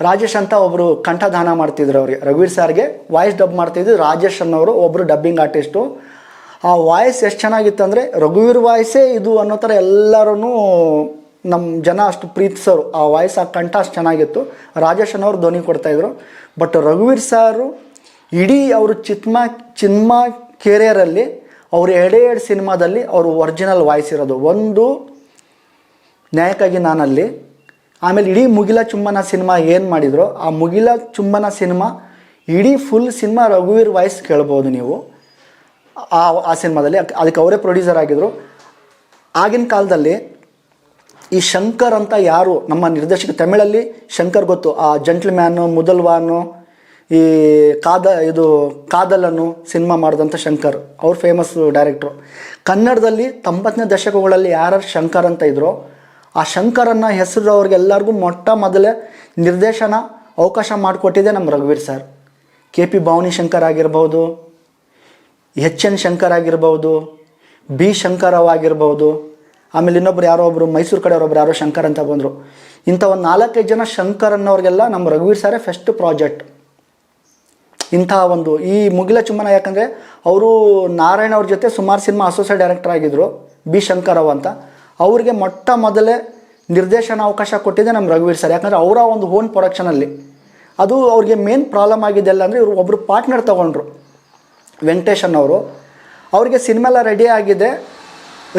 ರಾಜೇಶ್ ಅಂತ ಒಬ್ಬರು ಕಂಠದಾನ ಮಾಡ್ತಿದ್ರು ಅವ್ರಿಗೆ. ರಘುವೀರ್ ಸರ್ಗೆ ವಾಯ್ಸ್ ಡಬ್ ಮಾಡ್ತಿದ್ರು. ರಾಜೇಶ್ ಅನ್ನೋರು ಒಬ್ಬರು ಡಬ್ಬಿಂಗ್ ಆರ್ಟಿಸ್ಟು ಆ ವಾಯ್ಸ್ ಎಷ್ಟು ಚೆನ್ನಾಗಿತ್ತು ಅಂದರೆ ರಘುವೀರ್ ವಾಯ್ಸೇ ಇದು ಅನ್ನೋ ಥರ ಎಲ್ಲರೂ ನಮ್ಮ ಜನ ಅಷ್ಟು ಪ್ರೀತಿಸೋರು. ಆ ವಾಯ್ಸ್, ಆ ಕಂಠ ಅಷ್ಟು ಚೆನ್ನಾಗಿತ್ತು. ರಾಜೇಶ್ ಅನ್ನೋರು ಧ್ವನಿ ಕೊಡ್ತಾಯಿದ್ರು ಬಟ್ ರಘುವೀರ್ ಸಾರು ಇಡೀ ಅವರು ಚಿತ್ಮ, ಚಿನ್ಮ ಕೆರಿಯರಲ್ಲಿ ಅವ್ರ ಎರಡೇ ಎರಡು ಸಿನಿಮಾದಲ್ಲಿ ಅವರು ಒರಿಜಿನಲ್ ವಾಯ್ಸ್ ಇರೋದು. ಒಂದು ನ್ಯಾಯಕ್ಕಾಗಿ ನಾನಲ್ಲಿ ಆಮೇಲೆ ಇಡೀ ಮುಗಿಲ ಚುಂಬನ ಸಿನಿಮಾ ಏನು ಮಾಡಿದ್ರು, ಆ ಮುಗಿಲ ಚುಂಬನ ಸಿನಿಮಾ ಇಡೀ ಫುಲ್ ಸಿನಿಮಾ ರಘುವೀರ್ ವಾಯ್ಸ್ ಕೇಳ್ಬೋದು ನೀವು. ಆ ಆ ಸಿನಿಮಾದಲ್ಲಿ. ಅದಕ್ಕೆ ಅವರೇ ಪ್ರೊಡ್ಯೂಸರ್ ಆಗಿದ್ದರು ಆಗಿನ ಕಾಲದಲ್ಲಿ ಈ ಶಂಕರ್ ಅಂತ ಯಾರು, ನಮ್ಮ ನಿರ್ದೇಶಕ ತಮಿಳಲ್ಲಿ ಶಂಕರ್ ಗೊತ್ತು. ಆ ಜಂಟ್ಲ್ಮ್ಯಾನು ಮುದಲ್ವಾನು, ಈ ಕಾದ, ಇದು ಕಾದಲನ್ನು ಸಿನಿಮಾ ಮಾಡಿದಂಥ ಶಂಕರ್. ಅವ್ರು ಫೇಮಸ್ ಡೈರೆಕ್ಟ್ರು ಕನ್ನಡದಲ್ಲಿ ತೊಂಬತ್ತನೇ ದಶಕಗಳಲ್ಲಿ ಯಾರು ಶಂಕರ್ ಅಂತ ಇದ್ರೋ ಆ ಶಂಕರನ್ನ ಹೆಸರು ಅವ್ರಿಗೆಲ್ಲರಿಗೂ ಮೊಟ್ಟ ಮೊದಲೇ ನಿರ್ದೇಶನ ಅವಕಾಶ ಮಾಡಿಕೊಟ್ಟಿದೆ ನಮ್ಮ ರಘುವೀರ್ sir. K P Bhavani Shankar ಆಗಿರ್ಬೋದು, ಎಚ್ ಎನ್ ಶಂಕರ್ ಆಗಿರ್ಬೋದು, ಬಿ ಶಂಕರವ್ ಆಗಿರ್ಬೋದು, ಆಮೇಲೆ ಇನ್ನೊಬ್ರು ಯಾರೋ ಒಬ್ಬರು ಮೈಸೂರು ಕಡೆಯವ್ರೊಬ್ರು ಯಾರೋ ಶಂಕರ್ ಅಂತ ಬಂದರು. ಇಂಥ ಒಂದು ನಾಲ್ಕೈದು ಜನ ಶಂಕರ್ ಅನ್ನೋರಿಗೆಲ್ಲ ನಮ್ಮ ರಘುವೀರ್ ಸರೇ ಫಸ್ಟ್ ಪ್ರಾಜೆಕ್ಟ್ ಇಂಥ ಒಂದು ಈ ಮುಗಿಲ ಚುಮ್ಮನ ಯಾಕಂದರೆ, ಅವರು ನಾರಾಯಣ ಅವ್ರ ಜೊತೆ ಸುಮಾರು ಸಿನಿಮಾ ಅಸೋಸಿಯೇಟ್ ಡೈರೆಕ್ಟರ್ ಆಗಿದ್ದರು ಬಿ ಶಂಕರವ್ ಅಂತ. ಅವ್ರಿಗೆ ಮೊಟ್ಟ ಮೊದಲೇ ನಿರ್ದೇಶನ ಅವಕಾಶ ಕೊಟ್ಟಿದ್ದೆ ನಮ್ಮ ರಘುವೀರ್ ಸರ್. ಯಾಕಂದರೆ ಅವರ ಒಂದು ಓನ್ ಪ್ರೊಡಕ್ಷನಲ್ಲಿ ಅದು ಅವ್ರಿಗೆ ಮೇನ್ ಪ್ರಾಬ್ಲಮ್ ಆಗಿದ್ದೆಲ್ಲ ಅಂದರೆ ಇವರು ಒಬ್ಬರು ಪಾರ್ಟ್ನರ್ ತೊಗೊಂಡ್ರು. ವೆಂಕಟೇಶನ್ ಅವರು ಅವ್ರಿಗೆ ಸಿನಿಮಾ ಎಲ್ಲ ರೆಡಿ ಆಗಿದೆ.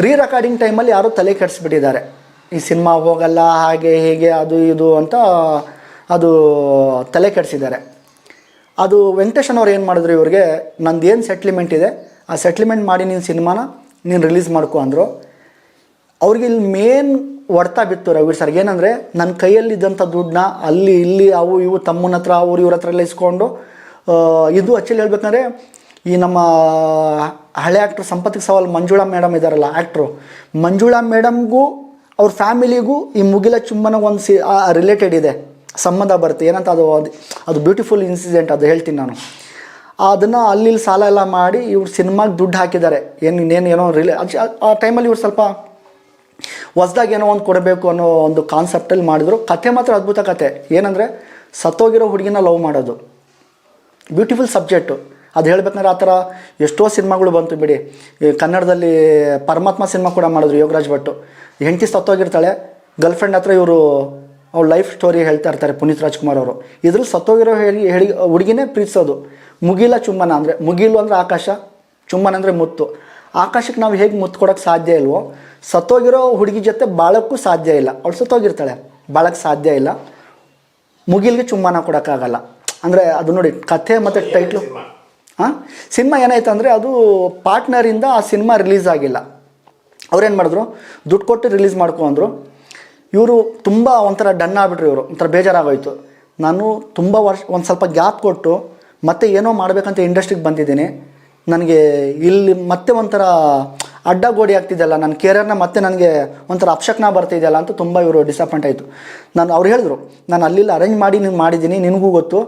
ರೀ ರೆಕಾರ್ಡಿಂಗ್ ಟೈಮಲ್ಲಿ ಯಾರೋ ತಲೆ ಕೆಡಿಸ್ಬಿಟ್ಟಿದ್ದಾರೆ. ಈ ಸಿನಿಮಾ ಹೋಗಲ್ಲ, ಹಾಗೆ ಹೀಗೆ, ಅದು ಇದು ಅಂತ ಅದು ತಲೆ ಕೆಡಿಸಿದ್ದಾರೆ. ಅದು ವೆಂಕಟೇಶನ್ ಅವ್ರು ಏನು ಮಾಡಿದ್ರು ಇವ್ರಿಗೆ ನಂದು ಏನು ಸೆಟ್ಲ್ಮೆಂಟ್ ಇದೆ, ಆ ಸೆಟ್ಲ್ಮೆಂಟ್ ಮಾಡಿ ನೀನು ಸಿನಿಮಾನ, ನೀನು ರಿಲೀಸ್ ಮಾಡ್ಕೊ ಅಂದರು. ಅವ್ರಿಗೆ ಇಲ್ಲಿ ಮೇನ್ ಹೊಡ್ತಾ ಬಿತ್ತು ರವೀರ್ ಸರ್ ಏನಂದರೆ ನನ್ನ ಕೈಯಲ್ಲಿದ್ದಂಥ ದುಡ್ಡನ್ನ ಅಲ್ಲಿ, ಇಲ್ಲಿ, ಅವು, ಇವು ತಮ್ಮನ ಹತ್ರ, ಅವ್ರು ಇವ್ರ ಹತ್ರ ಎಲ್ಲ ಇಸ್ಕೊಂಡು ಇದು ಆ್ಯಕ್ಚುಲಿ ಹೇಳ್ಬೇಕಂದ್ರೆ, ಈ ನಮ್ಮ ಹಳೆ ಆ್ಯಕ್ಟ್ರ್ ಸಂಪತ್ತಿಗೆ ಸವಾಲ್ ಮಂಜುಳಾ ಮೇಡಮ್ ಇದ್ದಾರಲ್ಲ ಆ್ಯಕ್ಟ್ರು ಮಂಜುಳಾ ಮೇಡಮ್ಗೂ ಅವ್ರ ಫ್ಯಾಮಿಲಿಗೂ ಈ ಮುಗಿಲ ಚುಂಬನ ಒಂದು ಸಿ ರಿಲೇಟೆಡ್ ಇದೆ. ಸಂಬಂಧ ಬರುತ್ತೆ. ಏನಂತ ಅದು ಅದು ಅದು ಬ್ಯೂಟಿಫುಲ್ ಇನ್ಸಿಡೆಂಟ್ ಅದು ಹೇಳ್ತೀನಿ ನಾನು. ಅದನ್ನು ಅಲ್ಲಿ ಸಾಲ ಎಲ್ಲ ಮಾಡಿ ಇವ್ರು ಸಿನಿಮಾಗೆ ದುಡ್ಡು ಹಾಕಿದ್ದಾರೆ. ಏನು, ಇನ್ನೇನು, ಏನೋ ರಿಲೇ ಆ ಟೈಮಲ್ಲಿ ಇವ್ರು ಸ್ವಲ್ಪ ಹೊಸ್ದಾಗಿ ಏನೋ ಒಂದು ಕೊಡಬೇಕು ಅನ್ನೋ ಒಂದು ಕಾನ್ಸೆಪ್ಟಲ್ಲಿ ಮಾಡಿದ್ರು. ಕಥೆ ಮಾತ್ರ ಅದ್ಭುತ ಕತೆ. ಏನಂದರೆ, ಸತ್ತೋಗಿರೋ ಹುಡುಗಿನ ಲವ್ ಮಾಡೋದು. ಬ್ಯೂಟಿಫುಲ್ ಸಬ್ಜೆಕ್ಟು ಅದು ಹೇಳ್ಬೇಕಂದ್ರೆ ಆ ಥರ ಎಷ್ಟೋ ಸಿನಿಮಾಗಳು ಬಂತು ಬಿಡಿ. ಕನ್ನಡದಲ್ಲಿ ಪರಮಾತ್ಮ ಸಿನಿಮಾ ಕೂಡ ಮಾಡಿದ್ರು ಯೋಗರಾಜ್ ಭಟ್ಟು ಹೆಂಡತಿ ಸತ್ತೋಗಿರ್ತಾಳೆ ಗರ್ಲ್ಫ್ರೆಂಡ್ ಹತ್ರ ಇವರು ಅವ್ರ ಲೈಫ್ ಸ್ಟೋರಿ ಹೇಳ್ತಾ ಇರ್ತಾರೆ ಪುನೀತ್ ರಾಜ್ಕುಮಾರ್ ಅವರು. ಇದ್ರಲ್ಲಿ ಸತ್ತೋಗಿರೋ ಹೇಳಿ ಹೇಳಿ ಹುಡುಗಿನೇ ಪ್ರೀತಿಸೋದು. ಮುಗಿಲ ಚುಮ್ಮನ ಅಂದರೆ, ಮುಗಿಲು ಅಂದರೆ ಆಕಾಶ ಚುಮ್ಮನ ಅಂದರೆ ಮುತ್ತು. ಆಕಾಶಕ್ಕೆ ನಾವು ಹೇಗೆ ಮುತ್ತು ಕೊಡೋಕ್ಕೆ ಸಾಧ್ಯ ಇಲ್ವೋ ಸತ್ತೋಗಿರೋ ಹುಡುಗಿ ಜೊತೆ ಬಾಳಕ್ಕೂ ಸಾಧ್ಯ ಇಲ್ಲ. ಅವಳು ಸತ್ತೋಗಿರ್ತಾಳೆ. ಬಾಳಕ್ಕೆ ಸಾಧ್ಯ ಇಲ್ಲ. ಮುಗಿಲ್ಗೆ ಚುಮ್ಮನ ಕೊಡೋಕ್ಕಾಗಲ್ಲ. ಅಂದರೆ ಅದು ನೋಡಿ ಕಥೆ ಮತ್ತು ಟೈಟ್ಲು ಹಾಂ ಸಿನಿಮಾ? ಏನಾಯ್ತು ಅಂದರೆ ಅದು ಪಾರ್ಟ್ನರಿಂದ ಆ ಸಿನಿಮಾ ರಿಲೀಸ್ ಆಗಿಲ್ಲ. ಅವ್ರೇನು ಮಾಡಿದ್ರು? ದುಡ್ಡು ಕೊಟ್ಟು ರಿಲೀಸ್ ಮಾಡ್ಕೊ ಅಂದರು. ಇವರು ತುಂಬ ಒಂಥರ ಡನ್ ಆಗ್ಬಿಟ್ರು ಇವರು. ಒಂಥರ ಬೇಜಾರಾಗೋಯ್ತು. ನಾನು ತುಂಬ ವರ್ಷ ಒಂದು ಸ್ವಲ್ಪ ಗ್ಯಾಪ್ ಕೊಟ್ಟು ಮತ್ತೆ ಏನೋ ಮಾಡಬೇಕಂತ ಇಂಡಸ್ಟ್ರಿಗೆ ಬಂದಿದ್ದೀನಿ. ನನಗೆ ಇಲ್ಲಿ ಮತ್ತೆ ಒಂಥರ ಅಡ್ಡ ಗೋಡಿ ಆಗ್ತಿದ್ದಲ್ಲ ನನ್ನ ಕೆರಿಯರ್ನ ಮತ್ತೆ ನನಗೆ ಒಂಥರ ಅಪ್ಶಕ್ನ ಬರ್ತಿದೆಯಲ್ಲ ಅಂತ ತುಂಬ ಇವರು ಡಿಸಪಾಯಿಂಟ್ ಆಯಿತು. ನಾನು ಅವ್ರು ಹೇಳಿದ್ರು, ನಾನು ಅಲ್ಲಿಲ್ಲ ಅರೇಂಜ್ ಮಾಡಿ ನೀನು ಮಾಡಿದ್ದೀನಿ, ನಿನಗೂ ಗೊತ್ತು.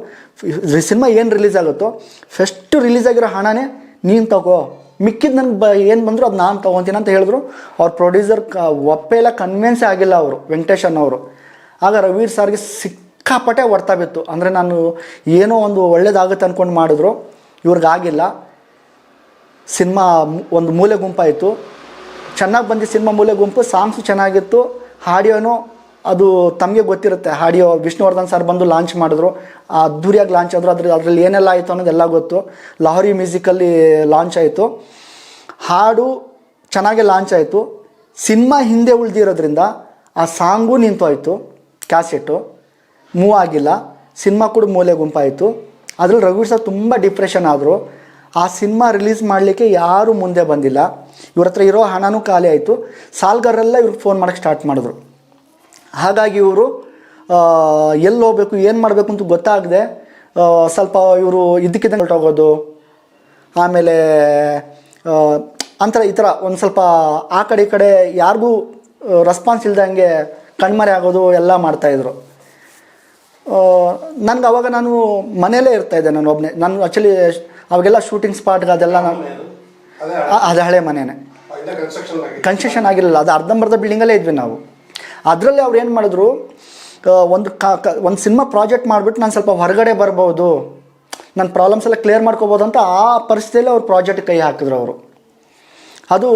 ಸಿನಿಮಾ ಏನು ರಿಲೀಸ್ ಆಗುತ್ತೋ ಫಸ್ಟ್ ರಿಲೀಸ್ ಆಗಿರೋ ಹಣನೇ ನೀನು ತಗೋ. ಮಿಕ್ಕಿದ್ದು ನನಗೆ ಬ, ಏನು ಬಂದರೂ ಅದು ನಾನು ತೊಗೊತೀನಿ ಅಂತ ಹೇಳಿದ್ರು. ಅವ್ರ ಪ್ರೊಡ್ಯೂಸರ್ ಕ, ಒಪ್ಪೆ ಎಲ್ಲ ಕನ್ವಿನ್ಸೇ ಆಗಿಲ್ಲ ಅವರು, ವೆಂಕಟೇಶ್ ಅನ್ನೋರು ಆಗ ರವೀರ್ ಸರ್ಗೆ ಸಿಕ್ಕಾಪಟ್ಟೆ ಹೊಡ್ತಾ ಬಿತ್ತು. ಅಂದರೆ ನಾನು ಏನೋ ಒಂದು ಒಳ್ಳೇದಾಗುತ್ತೆ ಅಂದ್ಕೊಂಡು ಮಾಡಿದ್ರು. ಇವ್ರಿಗಾಗಿಲ್ಲ ಸಿನಿಮಾ ಒಂದು ಮೂಲೆ ಗುಂಪಾಯಿತು. ಚೆನ್ನಾಗಿ ಬಂದಿದ್ದ ಸಿನಿಮಾ ಮೂಲೆ ಗುಂಪು, ಸಾಂಗ್ಸು ಚೆನ್ನಾಗಿತ್ತು. ಹಾಡಿಯೋನು ಅದು ತಮಗೆ ಗೊತ್ತಿರುತ್ತೆ. ಹಾಡಿಯೋ ವಿಷ್ಣುವರ್ಧನ್ ಸರ್ ಬಂದು ಲಾಂಚ್ ಮಾಡಿದ್ರು. ಆ ಅದ್ದೂರಿಯಾಗಿ ಲಾಂಚ್ ಆದರು. ಅದ್ರ ಅದರಲ್ಲಿ ಏನೆಲ್ಲ ಆಯಿತು ಅನ್ನೋದೆಲ್ಲ ಗೊತ್ತು. ಲಾಹೋರಿ ಮ್ಯೂಸಿಕಲ್ಲಿ ಲಾಂಚ್ ಆಯಿತು. ಹಾಡು ಚೆನ್ನಾಗೆ ಲಾಂಚ್ ಆಯಿತು. ಸಿನಿಮಾ ಹಿಂದೆ ಉಳಿದಿರೋದ್ರಿಂದ ಆ ಸಾಂಗು ನಿಂತೋಯ್ತು. ಕ್ಯಾಸೆಟ್ಟು. ಮೂವ್ ಆಗಿಲ್ಲ. ಸಿನಿಮಾ ಕೂಡ ಮೂಲೆ ಗುಂಪಾಯಿತು. ಅದರಲ್ಲಿ ರಘುವೀರ್ ಸರ್ ತುಂಬ ಡಿಪ್ರೆಷನ್ ಆದರು. ಆ ಸಿನಿಮಾ ರಿಲೀಸ್ ಮಾಡಲಿಕ್ಕೆ ಯಾರೂ ಮುಂದೆ ಬಂದಿಲ್ಲ. ಇವ್ರ ಹತ್ರ ಇರೋ ಹಣನೂ ಖಾಲಿ ಆಯಿತು. ಸಾಲ್ಗಾರರೆಲ್ಲ ಇವ್ರಿಗೆ ಫೋನ್ ಮಾಡೋಕ್ಕೆ ಸ್ಟಾರ್ಟ್ ಮಾಡಿದ್ರು. ಹಾಗಾಗಿ ಇವರು ಎಲ್ಲಿ ಹೋಗ್ಬೇಕು, ಏನು ಮಾಡಬೇಕು ಅಂತ ಗೊತ್ತಾಗದೆ ಸ್ವಲ್ಪ ಇವರು ಇದ್ದಕ್ಕಿದ್ದಂಗೆ ಹೊರಟೋಗೋದು. ಆಮೇಲೆ ಅಂತರ ಈ ಥರ ಒಂದು ಸ್ವಲ್ಪ ಆ ಕಡೆ ಈ ಕಡೆ ಯಾರಿಗೂ ರೆಸ್ಪಾನ್ಸ್ ಇಲ್ದಂಗೆ ಕಣ್ಮರೆ ಆಗೋದು ಎಲ್ಲ ಮಾಡ್ತಾಯಿದ್ರು ನನಗೆ ಅವಾಗ ನಾನು ಮನೆಯಲ್ಲೇ ಇರ್ತಾಯಿದ್ದೆ ನಾನು ಒಬ್ಬನೇ ನಾನು ಆ್ಯಕ್ಚುಲಿ ಅವಾಗೆಲ್ಲ ಶೂಟಿಂಗ್ ಸ್ಪಾಟ್ಗೆ ಅದೆಲ್ಲ ನಾನು ಅದೇ ಹಳೆ ಮನೆಯೇ ಕನ್ಸ್ಟ್ರಕ್ಷನ್ ಆಗಿರಲಿಲ್ಲ ಅದು ಅರ್ಧಂಬರ್ಧ ಬಿಲ್ಡಿಂಗಲ್ಲೇ ಇದ್ವಿ ನಾವು. ಅದರಲ್ಲಿ ಅವ್ರು ಏನು ಮಾಡಿದ್ರು ಒಂದು ಕ ಒಂದು ಸಿನಿಮಾ ಪ್ರಾಜೆಕ್ಟ್ ಮಾಡಿಬಿಟ್ಟು ನಾನು ಸ್ವಲ್ಪ ಹೊರಗಡೆ ಬರ್ಬೋದು ನನ್ನ ಪ್ರಾಬ್ಲಮ್ಸ್ ಎಲ್ಲ ಕ್ಲಿಯರ್ ಮಾಡ್ಕೋಬೋದು ಅಂತ ಆ ಪರಿಸ್ಥಿತಿಯಲ್ಲಿ ಅವ್ರು ಪ್ರಾಜೆಕ್ಟ್ ಕೈ ಹಾಕಿದ್ರು ಅವರು. ಅದು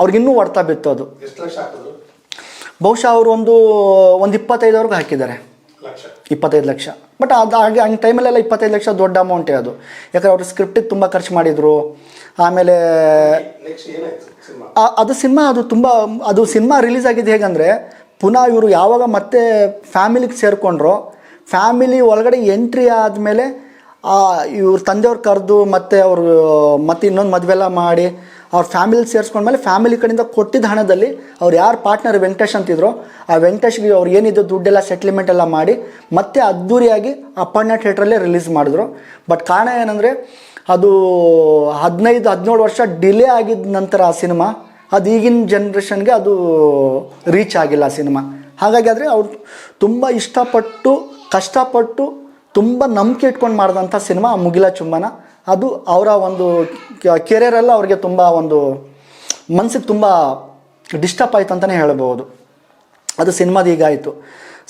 ಅವ್ರಿಗಿನ್ನೂ ಹೊಡ್ತಾ ಬಿತ್ತು ಅದು. ಬಹುಶಃ ಅವರು ಒಂದು ಒಂದು ಇಪ್ಪತ್ತೈದವರೆಗೂ ಹಾಕಿದ್ದಾರೆ. ಲಕ್ಷ. ಇಪ್ಪತ್ತೈದು ಲಕ್ಷ. ಬಟ್ ಅದು ಹಾಗೆ ಹಂಗೆ ಟೈಮಲ್ಲೆಲ್ಲ ಇಪ್ಪತ್ತೈದು ಲಕ್ಷ ದೊಡ್ಡ ಅಮೌಂಟೇ ಅದು. ಯಾಕಂದ್ರೆ ಅವರು ಸ್ಕ್ರಿಪ್ಟಿಗೆ ತುಂಬ ಖರ್ಚು ಮಾಡಿದರು. ಆಮೇಲೆ ಅದು ಸಿನಿಮಾ ಅದು ತುಂಬ ಅದು ಸಿನಿಮಾ ರಿಲೀಸ್ ಆಗಿದ್ದು ಹೇಗಂದರೆ ಪುನಃ ಇವರು ಯಾವಾಗ ಮತ್ತೆ ಫ್ಯಾಮಿಲಿಗೆ ಸೇರಿಕೊಂಡ್ರು ಫ್ಯಾಮಿಲಿ ಒಳಗಡೆ ಎಂಟ್ರಿ ಆದಮೇಲೆ ಇವ್ರ ತಂದೆಯವ್ರು ಕರೆದು ಮತ್ತೆ ಅವರು ಮತ್ತೆ ಇನ್ನೊಂದು ಮದುವೆಲ್ಲ ಮಾಡಿ ಅವ್ರ ಫ್ಯಾಮಿಲಿ ಸೇರಿಸ್ಕೊಂಡ್ಮೇಲೆ ಫ್ಯಾಮಿಲಿ ಕಡೆಯಿಂದ ಕೊಟ್ಟಿದ್ದ ಹಣದಲ್ಲಿ ಅವ್ರು ಯಾರು ಪಾರ್ಟ್ನರ್ ವೆಂಕಟೇಶ್ ಅಂತಿದ್ರು, ಆ ವೆಂಕಟೇಶ್ಗೆ ಅವ್ರು ಏನಿದ್ದು ದುಡ್ಡೆಲ್ಲ ಸೆಟ್ಲ್ಮೆಂಟ್ ಎಲ್ಲ ಮಾಡಿ ಮತ್ತೆ ಅದ್ದೂರಿಯಾಗಿ ಅಪ್ಪಣ್ಣ ಥಿಯೇಟ್ರಲ್ಲೇ ರಿಲೀಸ್ ಮಾಡಿದ್ರು. ಬಟ್ ಕಾರಣ ಏನಂದರೆ, ಅದು ಹದಿನೈದು, ಹದಿನೇಳು ವರ್ಷ ಡಿಲೇ ಆಗಿದ ನಂತರ ಆ ಸಿನಿಮಾ, ಅದು ಈಗಿನ ಜನ್ರೇಷನ್ಗೆ ಅದು ರೀಚ್ ಆಗಿಲ್ಲ ಆ ಸಿನಿಮಾ. ಹಾಗಾಗಿ ಆದರೆ ಅವ್ರು ತುಂಬ ಇಷ್ಟಪಟ್ಟು, ಕಷ್ಟಪಟ್ಟು ತುಂಬ ನಂಬಿಕೆ ಇಟ್ಕೊಂಡು ಮಾಡಿದಂಥ ಸಿನಿಮಾ ಮುಗಿಲ ಚುಂಬನ. ಅದು ಅವರ ಒಂದು ಕೆರಿಯರೆಲ್ಲ ಅವ್ರಿಗೆ ತುಂಬ ಒಂದು ಮನಸ್ಸಿಗೆ ತುಂಬ ಡಿಸ್ಟರ್ಬ್ ಆಯ್ತು ಅಂತಲೇ ಹೇಳ್ಬೋದು ಅದು ಸಿನಿಮಾದ ಆಯಿತು.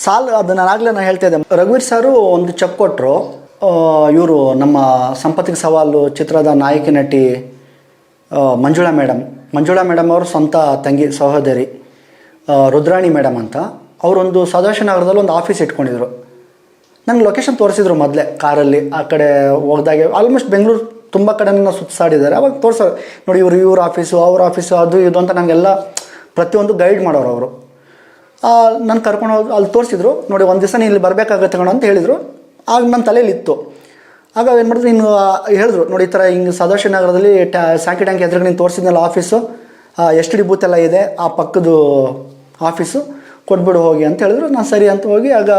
ಸಾಲ್, ಅದು ನಾನು ಆಗಲೇ ನಾನು ಹೇಳ್ತಾ ಇದ್ದೆ. ರಘುವೀರ್ ಸರು ಒಂದು ಚೆಕ್ ಕೊಟ್ಟರು ಇವರು ನಮ್ಮ ಸಂಪತ್ತಿಗೆ ಸವಾಲು ಚಿತ್ರದ ನಾಯಕಿ ನಟಿ ಮಂಜುಳಾ ಮೇಡಮ್ ಮಂಜುಳಾ ಮೇಡಮ್ ಅವರು ಸ್ವಂತ ತಂಗಿ, ಸಹೋದರಿ ರುದ್ರಾಣಿ ಮೇಡಮ್ ಅಂತ. ಅವರೊಂದು ಸದಾಶಿವನಗರದಲ್ಲಿ ಒಂದು ಆಫೀಸ್ ಇಟ್ಕೊಂಡಿದ್ರು. ನಂಗೆ ಲೊಕೇಶನ್ ತೋರಿಸಿದ್ರು ಮೊದಲೇ ಕಾರಲ್ಲಿ, ಆ ಕಡೆ ಹೋಗ್ದಾಗೆ. ಆಲ್ಮೋಸ್ಟ್ ಬೆಂಗಳೂರು ತುಂಬ ಕಡೆ ನನ್ನ ಸುತ್ತಾಡಿದ್ದಾರೆ. ಅವಾಗ ತೋರಿಸೋ, ನೋಡಿ ಇವರು ಇವ್ರ ಆಫೀಸು ಅವ್ರ ಆಫೀಸು ಅದು ಇದು ಅಂತ ನನಗೆಲ್ಲ ಪ್ರತಿಯೊಂದು ಗೈಡ್ ಮಾಡೋರು ಅವರು. ನಾನು ಕರ್ಕೊಂಡು ಹೋಗಿ, ಅಲ್ಲಿ ತೋರಿಸಿದ್ರು, ನೋಡಿ ಒಂದು ದಿವಸ ನೀನು ಇಲ್ಲಿ ಬರಬೇಕಾಗತ್ತೆ ಕಣ ಅಂತ ಹೇಳಿದರು. ಆಗ ನನ್ನ ತಲೆಯಲ್ಲಿ ಇತ್ತು ಆಗ ಏನು ಮಾಡಿದ್ರು, ನೀನು ಹೇಳಿದ್ರು, ನೋಡಿ ಈ ಥರ ಹಿಂಗೆ ಸದಾಶಿವನಗರದಲ್ಲಿ ಟ್ಯಾ ಸ್ಯಾಂಕಿ ಟ್ಯಾಂಕ್ ಎದುರುಗಡೆ ನೀನು ತೋರಿಸಿದ್ನಲ್ಲ office S T D booth ಎಲ್ಲ ಇದೆ, ಆ ಪಕ್ಕದ ಆಫೀಸು ಕೊಟ್ಬಿಡು ಹೋಗಿ ಅಂತ ಹೇಳಿದ್ರು. ನಾನು ಸರಿ ಅಂತ ಹೋಗಿ ಆಗ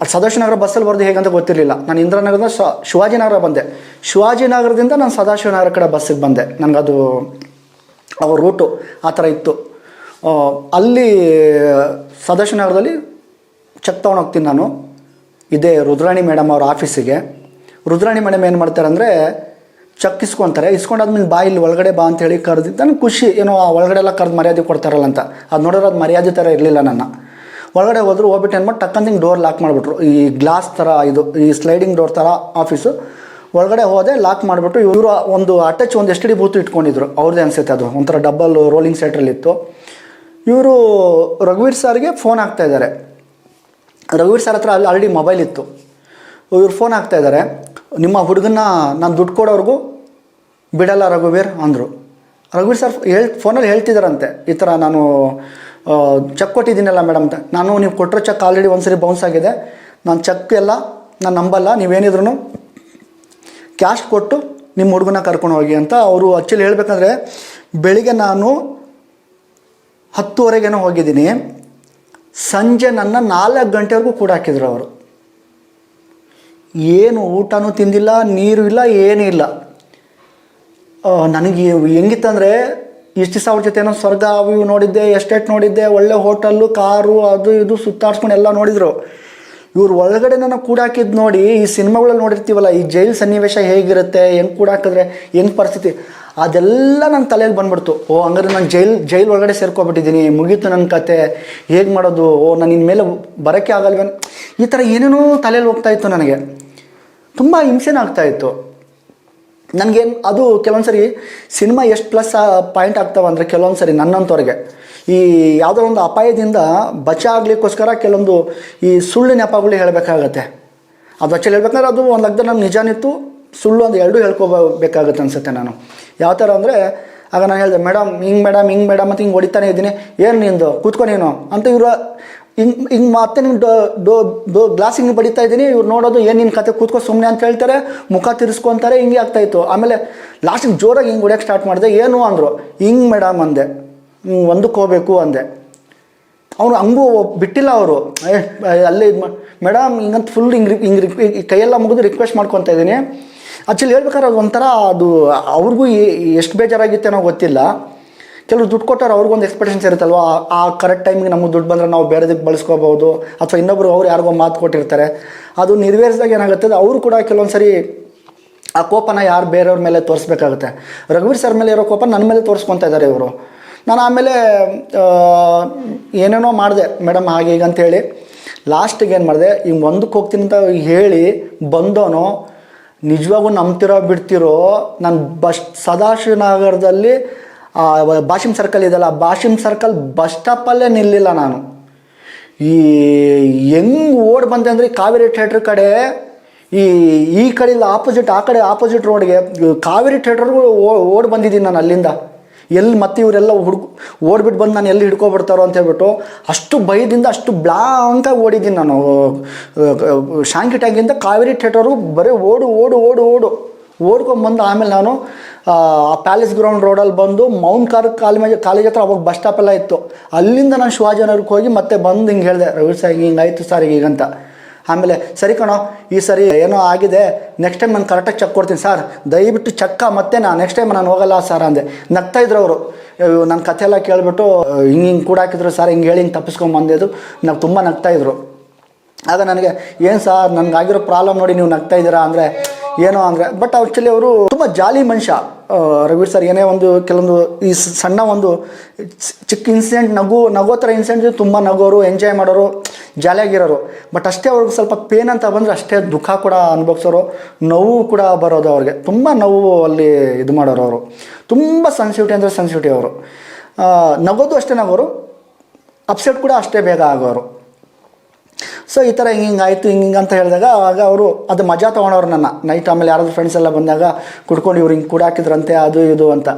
ಅದು ಸದಾಶಿವನಗರ ಬಸ್ಸಲ್ಲಿ ಬರೋದು ಹೇಗಂತ ಗೊತ್ತಿರಲಿಲ್ಲ. ನಾನು ಇಂದ್ರನಗರದ ಶಿವಾಜಿನಗರ ಬಂದೆ. ಶಿವಾಜಿನಗರದಿಂದ ನಾನು ಸದಾಶಿವನಗರ ಕಡೆ ಬಸ್ಸಿಗೆ ಬಂದೆ. ನನಗದು ಅವ್ರ ರೂಟು ಆ ಥರ ಇತ್ತು. ಅಲ್ಲಿ ಸದಾಶಿವನಗರದಲ್ಲಿ ಚೆಕ್ ತೊಗೊಂಡು ಹೋಗ್ತೀನಿ ನಾನು. ಇದೇ ರುದ್ರಾಣಿ ಮೇಡಮ್ ಅವ್ರ ಆಫೀಸಿಗೆ ರುದ್ರಾಣಿ ಮೇಡಮ್ ಏನು ಮಾಡ್ತಾರೆ ಅಂದರೆ ಚೆಕ್ ಇಸ್ಕೊತಾರೆ. ಇಸ್ಕೊಂಡಾದ್ಮೇಲೆ ಬಾ, ಇಲ್ಲಿ ಒಳಗಡೆ ಬಾ ಅಂತ ಹೇಳಿ ಕರೆದಿದ್ದು ನನಗೆ ಖುಷಿ. ಏನೋ ಆ ಒಳಗಡೆ ಎಲ್ಲ ಕರೆದು ಮರ್ಯಾದೆ ಕೊಡ್ತಾರಲ್ಲ ಅಂತ ಅದು ನೋಡಿದ್ರೆ ಅದು ಮರ್ಯಾದೆ ಥರ ಇರಲಿಲ್ಲ ನನ್ನ. ಒಳಗಡೆ ಹೋದ್ರು ಹೋಗ್ಬಿಟ್ಟು ಏನು ಮಾಡಿ ಡೋರ್ ಲಾಕ್ ಮಾಡಿಬಿಟ್ರು. ಈ ಗ್ಲಾಸ್ ಥರ ಇದು, ಈ ಸ್ಲೈಡಿಂಗ್ ಡೋರ್ ಥರ ಆಫೀಸು ಒಳಗಡೆ ಹೋದೆ ಲಾಕ್ ಮಾಡಿಬಿಟ್ಟು ಇವರು ಒಂದು ಅಟ್ಯಾಚ್ ಒಂದು ಎಷ್ಟು ಡಿ ಬೂತು ಇಟ್ಕೊಂಡಿದ್ರು. ಅವ್ರದ್ದೇ ಅನಿಸುತ್ತೆ ಅದು. ಒಂಥರ ಡಬಲ್ ರೋಲಿಂಗ್ ಸೆಟ್ರಲ್ಲಿತ್ತು ಇವರು ರಘುವೀರ್ ಸರ್ಗೆ ಫೋನ್ ಹಾಕ್ತಾ ಇದ್ದಾರೆ ರಘುವೀರ್ ಸರ್ ಹತ್ರ ಅಲ್ಲಿ ಆಲ್ರೆಡಿ ಮೊಬೈಲ್ ಇತ್ತು. ಇವ್ರು ಫೋನ್ ಹಾಕ್ತಾ ಇದ್ದಾರೆ ನಿಮ್ಮ ಹುಡುಗನ್ನ ನಾನು ದುಡ್ಡು ಕೊಡೋರ್ಗೂ ಬಿಡಲ್ಲ ರಘುವೀರ್ ಅಂದರು. ರಘುವೀರ್ ಸರ್ ಹೇಳ್ ಫೋನಲ್ಲಿ ಹೇಳ್ತಿದ್ದಾರಂತೆ ಈ ಥರ ನಾನು ಚೆಕ್ ಕೊಟ್ಟಿದ್ದೀನಲ್ಲ ಮೇಡಮ್ ಅಂತ ನಾನು ನೀವು ಕೊಟ್ಟಿರೋ ಚೆಕ್ ಆಲ್ರೆಡಿ ಒಂದ್ಸರಿ ಬೌನ್ಸ್ ಆಗಿದೆ. ನಾನು ಚೆಕ್ ಎಲ್ಲ, ನಾನು ನಂಬಲ್ಲ ನೀವೇನಿದ್ರು ಕ್ಯಾಶ್ ಕೊಟ್ಟು ನಿಮ್ಮ ಹುಡುಗನ ಕರ್ಕೊಂಡು ಹೋಗಿ ಅಂತ ಅವರು ಆ್ಯಕ್ಚುಲಿ ಹೇಳಬೇಕಂದ್ರೆ ಬೆಳಿಗ್ಗೆ ನಾನು ಹತ್ತುವರೆಗೇನೋ ಹೋಗಿದ್ದೀನಿ. ಸಂಜೆ ನನ್ನ ನಾಲ್ಕು ಗಂಟೆವರೆಗೂ ಕೂಡ ಹಾಕಿದ್ರು ಅವರು. ಏನು ಊಟನೂ ತಿಂದಿಲ್ಲ, ನೀರು ಇಲ್ಲ, ಏನೂ ಇಲ್ಲ. ನನಗೆ ಹೆಂಗಿತ್ತಂದರೆ ಇಷ್ಟು ದಿವಸ ಅವ್ರ ಜೊತೆ ಏನೋ ಸ್ವರ್ಗ ಅವು ಇವು ನೋಡಿದ್ದೆ, ಎಸ್ಟೇಟ್ ನೋಡಿದ್ದೆ, ಒಳ್ಳೆ ಹೋಟೆಲ್ಲು, ಕಾರು, ಅದು ಇದು ಸುತ್ತಾಡ್ಸ್ಕೊಂಡು ಎಲ್ಲ ನೋಡಿದರು. ಇವ್ರು ಒಳಗಡೆ ನನ್ನ ಕೂಡಾಕಿದ್ದು ನೋಡಿ, ಈ ಸಿನಿಮಾಗಳಲ್ಲಿ ನೋಡಿರ್ತೀವಲ್ಲ, ಈ ಜೈಲ್ ಸನ್ನಿವೇಶ ಹೇಗಿರುತ್ತೆ, ಹೆಂಗೆ ಕೂಡಾಕಿದ್ರೆ, ಹೆಂಗೆ ಪರಿಸ್ಥಿತಿ, ಅದೆಲ್ಲ ನನ್ನ ತಲೆಯಲ್ಲಿ ಬಂದ್ಬಿಡ್ತು. ಓ, ಹಂಗಾದ್ರೆ ನಾನು ಜೈಲ್ ಜೈಲ್ ಒಳಗಡೆ ಸೇರ್ಕೊಬಿಟ್ಟಿದ್ದೀನಿ, ಮುಗೀತು ನನ್ನ ಕತೆ, ಹೇಗೆ ಮಾಡೋದು? ಓ, ನಾನು ಇನ್ಮೇಲೆ ಬರೋಕ್ಕೆ ಆಗಲ್ವೇನು? ಈ ಥರ ಏನೇನೋ ತಲೆಯಲ್ಲಿ ಹೋಗ್ತಾ ಇತ್ತು ನನಗೆ. ತುಂಬ ಹಿಂಸೆನೇ ಆಗ್ತಾ ಇತ್ತು. ನನಗೇನು ಅದು ಕೆಲವೊಂದು ಸರಿ ಸಿನಿಮಾ ಎಷ್ಟು ಪ್ಲಸ್ ಪಾಯಿಂಟ್ ಆಗ್ತಾವೆ ಅಂದರೆ ಕೆಲವೊಂದು ಸರಿ ನನ್ನಂಥವ್ರಿಗೆ ಈ ಯಾವುದೋ ಒಂದು ಅಪಾಯದಿಂದ ಬಚ ಆಗಲಿಕ್ಕೋಸ್ಕರ ಕೆಲವೊಂದು ಈ ಸುಳ್ಳು ನೆಪಗಳು ಹೇಳಬೇಕಾಗತ್ತೆ. ಅದು ಆ್ಯಕ್ಚುಲಿ ಹೇಳ್ಬೇಕಂದ್ರೆ ಅದು ಒಂದು ಲಗ್ನ ನಮ್ಗೆ ನಿಜಾನಿತ್ತು, ಸುಳ್ಳು ಒಂದು ಎರಡೂ ಹೇಳ್ಕೋಬೇಕಾಗುತ್ತೆ ಅನ್ಸುತ್ತೆ ನಾನು. ಯಾವ ಥರ ಅಂದರೆ, ಆಗ ನಾನು ಹೇಳಿದೆ, ಮೇಡಮ್, ಹಿಂಗೆ ಮೇಡಮ್ ಹಿಂಗೆ ಮೇಡಮ್ ಅಂತ ಹಿಂಗೆ ಹೊಡಿತಾನೆ ಇದ್ದೀನಿ. ಏನು ನಿಂದು? ಕೂತ್ಕೊ ನೀನು. ಅಂತ ಇವರು ಹಿಂಗೆ ಹಿಂಗೆ ಮತ್ತೆ ನಿಂಗೆ ಡೋ ಡೋ ಗ್ಲಾಸ್ ಹಿಂಗೆ ಬಡಿತಾ ಇದ್ದೀನಿ, ಇವ್ರು ನೋಡೋದು ಏನು ನಿನ್ನ ಕತೆ ಕೂತ್ಕೊ ಸುಮ್ಮನೆ ಅಂತ ಹೇಳ್ತಾರೆ, ಮುಖ ತಿರ್ಸ್ಕೊಂತಾರೆ ಹಿಂಗೆ ಆಗ್ತಾಯಿತ್ತು ಆಮೇಲೆ ಲಾಸ್ಟಿಗೆ ಜೋರಾಗಿ ಹಿಂಗೆ ಹೊಡ್ಯಕ್ಕೆ ಸ್ಟಾರ್ಟ್ ಮಾಡಿದೆ, ಏನು ಅಂದರು, ಹಿಂಗೆ ಮೇಡಮ್, ಅಂದೆ. ಒಂದಕ್ಕೆ ಹೋಗ್ಬೇಕು, ಅಂದೆ. ಅವನು ಹಂಗೂ ಬಿಟ್ಟಿಲ್ಲ ಅವರು. ಅಲ್ಲೇ ಇದು ಮಾಡಿ ಮೇಡಮ್, ಹಿಂಗಂತ ಫುಲ್ ಹಿಂಗೆ ಹಿಂಗೆ ರಿಕ್ ಕೈಯೆಲ್ಲ ಮುಗಿದು ರಿಕ್ವೆಸ್ಟ್ ಮಾಡ್ಕೊತಾ ಇದ್ದೀನಿ. ಆ್ಯಕ್ಚುಲಿ ಹೇಳ್ಬೇಕಾದ್ರೆ ಅದು ಒಂಥರ ಅದು ಅವ್ರಿಗೂ ಎಷ್ಟು ಬೇಜಾರಾಗಿತ್ತೇನೋ ಗೊತ್ತಿಲ್ಲ. ಕೆಲವು ದುಡ್ಡು ಕೊಟ್ಟವ್ರು ಅವ್ರಿಗೊಂದು ಎಕ್ಸ್ಪೆಕ್ಟೇಷನ್ಸ್ ಇರುತ್ತಲ್ವ? ಆ- ಕರೆಕ್ಟ್ ಟೈಮಿಗೆ ನಮಗೆ ದುಡ್ಡು ಬಂದರೆ ನಾವು ಬೇರೆದಕ್ಕೆ ಬಳಸ್ಕೋಬೋದು, ಅಥವಾ ಇನ್ನೊಬ್ರು ಅವ್ರು ಯಾರಿಗೋ ಮಾತು ಕೊಟ್ಟಿರ್ತಾರೆ. ಅದು ನೆರವೇರಿಸಿದಾಗ ಏನಾಗುತ್ತೆ ಅವರು ಕೂಡ ಕೆಲವೊಂದು ಸರಿ ಆ ಕೋಪನ ಯಾರು ಬೇರೆಯವ್ರ ಮೇಲೆ ತೋರಿಸ್ಬೇಕಾಗುತ್ತೆ. ರಘುವೀರ್ ಸರ್ ಮೇಲೆ ಇರೋ ಕೋಪ ನನ್ನ ಮೇಲೆ ತೋರಿಸ್ಕೊತಾ ಇದ್ದಾರೆ ಇವರು. ನಾನು ಆಮೇಲೆ ಏನೇನೋ ಮಾಡಿದೆ. ಮೇಡಮ್ ಹಾಗೆ ಈಗ ಅಂತೇಳಿ ಲಾಸ್ಟಿಗೆ ಏನು ಮಾಡಿದೆ? ಈಗ ಒಂದಕ್ಕೆ ಹೋಗ್ತೀನಿ ಅಂತ ಹೇಳಿ ಬಂದವನು ನಿಜವಾಗೂ ನಂಬ್ತಿರೋ ಬಿಡ್ತಿರೋ ನಾನು ಬಸ್ ಸದಾಶಿವನಗರದಲ್ಲಿ ಬಾಷಿಮ್ ಸರ್ಕಲ್ ಇದೆಯಲ್ಲ ಬಾಷಿಮ್ ಸರ್ಕಲ್ ಬಸ್ ಸ್ಟಾಪಲ್ಲೇ ನಿಲ್ಲಿಲ್ಲ ನಾನು. ಈ, ಹೆಂಗ್ ಓಡ್ ಬಂದೆ ಅಂದರೆ ಕಾವೇರಿ ಥಿಯೇಟ್ರ್ ಕಡೆ, ಈ ಈ ಕಡೆಯಿಂದ ಆಪೋಸಿಟ್, ಆ ಕಡೆ ಆಪೋಸಿಟ್ ರೋಡ್ಗೆ ಕಾವೇರಿ ಥಿಯೇಟ್ರ್ಗೂ ಓಡ್ ಬಂದಿದ್ದೀನಿ ನಾನು ಅಲ್ಲಿಂದ. ಎಲ್ಲಿ ಮತ್ತೆ ಇವರೆಲ್ಲ ಹುಡುಗ ಓಡ್ಬಿಟ್ಟು ಬಂದು ನಾನು ಎಲ್ಲಿ ಹಿಡ್ಕೊಬಿಡ್ತಾರೋ ಅಂತ ಹೇಳ್ಬಿಟ್ಟು ಅಷ್ಟು ಭಯದಿಂದ, ಅಷ್ಟು ಬ್ಲಾಂಕಾಗಿ ಓಡಿದ್ದೀನಿ ನಾನು. ಶಾಂಕಿ ಟ್ಯಾಂಕಿಂದ ಕಾವೇರಿ ಥಿಯೇಟರ್ಗೂ ಬರೀ ಓಡು ಓಡು ಓಡು ಓಡು. ಓಡ್ಕೊಂಬಂದು ಆಮೇಲೆ ನಾನು, ಆ ಪ್ಯಾಲೇಸ್ ಗ್ರೌಂಡ್ ರೋಡಲ್ಲಿ ಬಂದು ಮೌಂಟ್ ಕಾರ್ ಕಾಲೇಜ್ ಕಾಲೇಜ್ ಹತ್ರ ಅವಾಗ ಬಸ್ ಸ್ಟಾಪ್ ಎಲ್ಲ ಇತ್ತು. ಅಲ್ಲಿಂದ ನಾನು ಶಿವಾಜಿನಗರಕ್ಕೆ ಹೋಗಿ ಮತ್ತೆ ಬಂದು ಹಿಂಗೆ ಹೇಳಿದೆ ರವಿ ಸರ್ ಹಿಂಗೆ ಆಯಿತು ಸರ್ ಹೀಗಂತ ಆಮೇಲೆ, ಸರಿ ಕಣೋ, ಈ ಸರಿ ಏನೋ ಆಗಿದೆ ನೆಕ್ಸ್ಟ್ ಟೈಮ್ ನಾನು ಕರೆಕ್ಟಾಗಿ ಚೆಕ್ ಕೊಡ್ತೀನಿ ಸರ್ ದಯವಿಟ್ಟು ಚಕ್ಕ ಮತ್ತೆ ನಾನು ನೆಕ್ಸ್ಟ್ ಟೈಮ್ ನಾನು ಹೋಗಲ್ಲ ಸರ್ ಅಂದೆ. ನಗ್ತಾ ಇದ್ರು ಅವರು. ನನ್ನ ಕಥೆ ಎಲ್ಲ ಕೇಳಿಬಿಟ್ಟು, ಹಿಂಗೆ ಹಿಂಗೆ ಕೂಡ ಹಾಕಿದ್ರು ಸರ್ ಹಿಂಗೆ ಹೇಳಿ ಹಿಂಗೆ ತಪ್ಪಿಸ್ಕೊಂಡು ಬಂದಿದ್ದು ನಾವು ತುಂಬ ನಗ್ತಾ ಇದ್ರು. ಆಗ ನನಗೆ, ಏನು ಸರ್ ನನಗಾಗಿರೋ ಪ್ರಾಬ್ಲಮ್ ನೋಡಿ ನೀವು ನಗ್ತಾ ಇದ್ದೀರಾ? ಅಂದರೆ ಏನೋ ಅಂದರೆ ಬಟ್ ಆ್ಯಕ್ಚುಲಿ ಅವರು ತುಂಬ ಜಾಲಿ ಮನುಷ್ಯ. ರಘುವೀರ್ ಸರ್ ಏನೇ ಒಂದು ಕೆಲವೊಂದು ಈ ಸಣ್ಣ ಒಂದು ಚಿಕ್ಕ ಇನ್ಸಿಡೆಂಟ್ ನಗು, ನಗೋ ಥರ ಇನ್ಸಿಡೆಂಟ್ ತುಂಬ ನಗೋರು ಎಂಜಾಯ್ ಮಾಡೋರು, ಜಾಲಿಯಾಗಿರೋರು. ಬಟ್ ಅಷ್ಟೇ ಅವ್ರಿಗೆ ಸ್ವಲ್ಪ ಪೇನ್ ಅಂತ ಬಂದರೆ ಅಷ್ಟೇ ದುಃಖ ಕೂಡ ಅನುಭವಿಸೋರು, ನೋವು ಕೂಡ ಬರೋದು ಅವ್ರಿಗೆ. ತುಂಬ ನೋವು ಅಲ್ಲಿ ಇದು ಮಾಡೋರು ಅವರು. ತುಂಬ ಸೆನ್ಸಿಟಿವ್ ಅಂದರೆ ಸೆನ್ಸಿಟಿವ್ ಅವರು. ನಗೋದು ಅಷ್ಟೇ ನಗೋರು ಅಪ್ಸೆಟ್ ಕೂಡ ಅಷ್ಟೇ ಬೇಗ ಆಗೋರು. ಸೊ ಈ ಥರ ಹಿಂಗೆ ಹಿಂಗೆ ಆಯಿತು, ಹಿಂಗೆ ಹಿಂಗೆ ಅಂತ ಹೇಳಿದಾಗ ಆಗ ಅವರು ಅದು ಮಜಾ ತೊಗೊಂಡವ್ರು ನನ್ನ. ನೈಟ್ ಆಮೇಲೆ ಯಾರಾದ್ರೂ ಫ್ರೆಂಡ್ಸ್ ಎಲ್ಲ ಬಂದಾಗ ಕುಡ್ಕೊಂಡು ಇವ್ರು ಹಿಂಗೆ ಕೂಡ ಹಾಕಿದ್ರಂತೆ ಅದು ಇದು ಅಂತ.